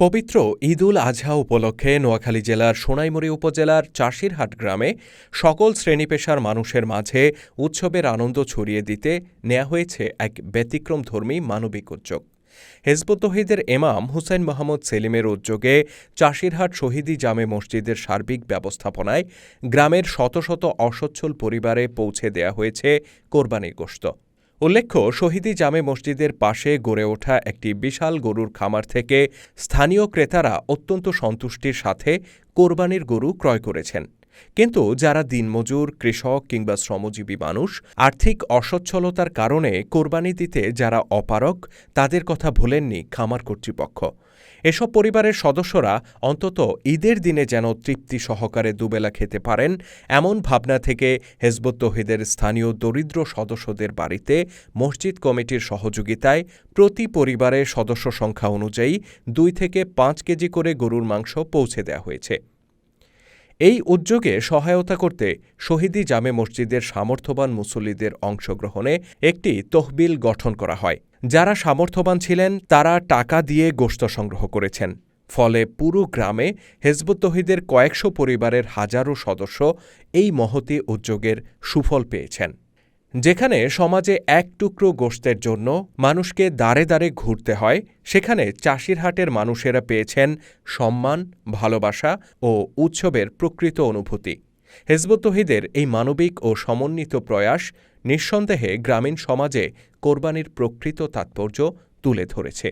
পবিত্র ঈদুল আজহা উপলক্ষে নোয়াখালী জেলার সোনাইমুড়ি উপজেলার চাষিরহাট গ্রামে সকল শ্রেণি পেশার মানুষের মাঝে উৎসবের আনন্দ ছড়িয়ে দিতে নেওয়া হয়েছে এক ব্যতিক্রমধর্মী মানবিক উদ্যোগ। হেজবুত তহিদের এমাম হুসাইন মোহাম্মদ সেলিমের উদ্যোগে চাষিরহাট শহীদি জামে মসজিদের সার্বিক ব্যবস্থাপনায় গ্রামের শত শত অসচ্ছল পরিবারে পৌঁছে দেয়া হয়েছে কোরবানির গোশত। উল্লেখ্য, শহীদি জামে মসজিদের পাশে গড়ে ওঠা একটি বিশাল গরুর খামার থেকে স্থানীয় ক্রেতারা অত্যন্ত সন্তুষ্টির সাথে কোরবানির গরু ক্রয় করেছেন। কিন্তু যারা দিনমজুর, কৃষক কিংবা শ্রমজীবী মানুষ, আর্থিক অসচ্ছলতার কারণে কোরবানি দিতে যারা অপারক তাদের কথা ভোলেননি খামার কর্তৃপক্ষ। এসব পরিবারের সদস্যরা অন্তত ঈদের দিনে যেন তৃপ্তি সহকারে দুবেলা খেতে পারেন, এমন ভাবনা থেকে হেজবুত তহিদের স্থানীয় দরিদ্র সদস্যদের বাড়িতে মসজিদ কমিটির সহযোগিতায় প্রতি পরিবারের সদস্য সংখ্যা অনুযায়ী দুই থেকে পাঁচ কেজি করে গরুর মাংস পৌঁছে দেওয়া হয়েছে। এই উদ্যোগে সহায়তা করতে শহীদি জামে মসজিদের সামর্থ্যবান মুসল্লিদের অংশগ্রহণে একটি তহবিল গঠন করা হয়। যারা সামর্থ্যবান ছিলেন, তারা টাকা দিয়ে গোশত সংগ্রহ করেছেন। ফলে পুরো গ্রামে হেজবুত তহিদের কয়েকশো পরিবারের হাজারো সদস্য এই মহতি উদ্যোগের সুফল পেয়েছেন। যেখানে সমাজে এক টুকরো গোশতের জন্য মানুষকে দাঁড়ে দাঁড়ে ঘুরতে হয়, সেখানে চাষির হাটের মানুষেরা পেয়েছেন সম্মান, ভালোবাসা ও উৎসবের প্রকৃত অনুভূতি। হেজবুত তহিদের এই মানবিক ও সমন্বিত প্রয়াস নিঃসন্দেহে গ্রামীণ সমাজে কোরবানির প্রকৃত তাৎপর্য তুলে ধরেছে।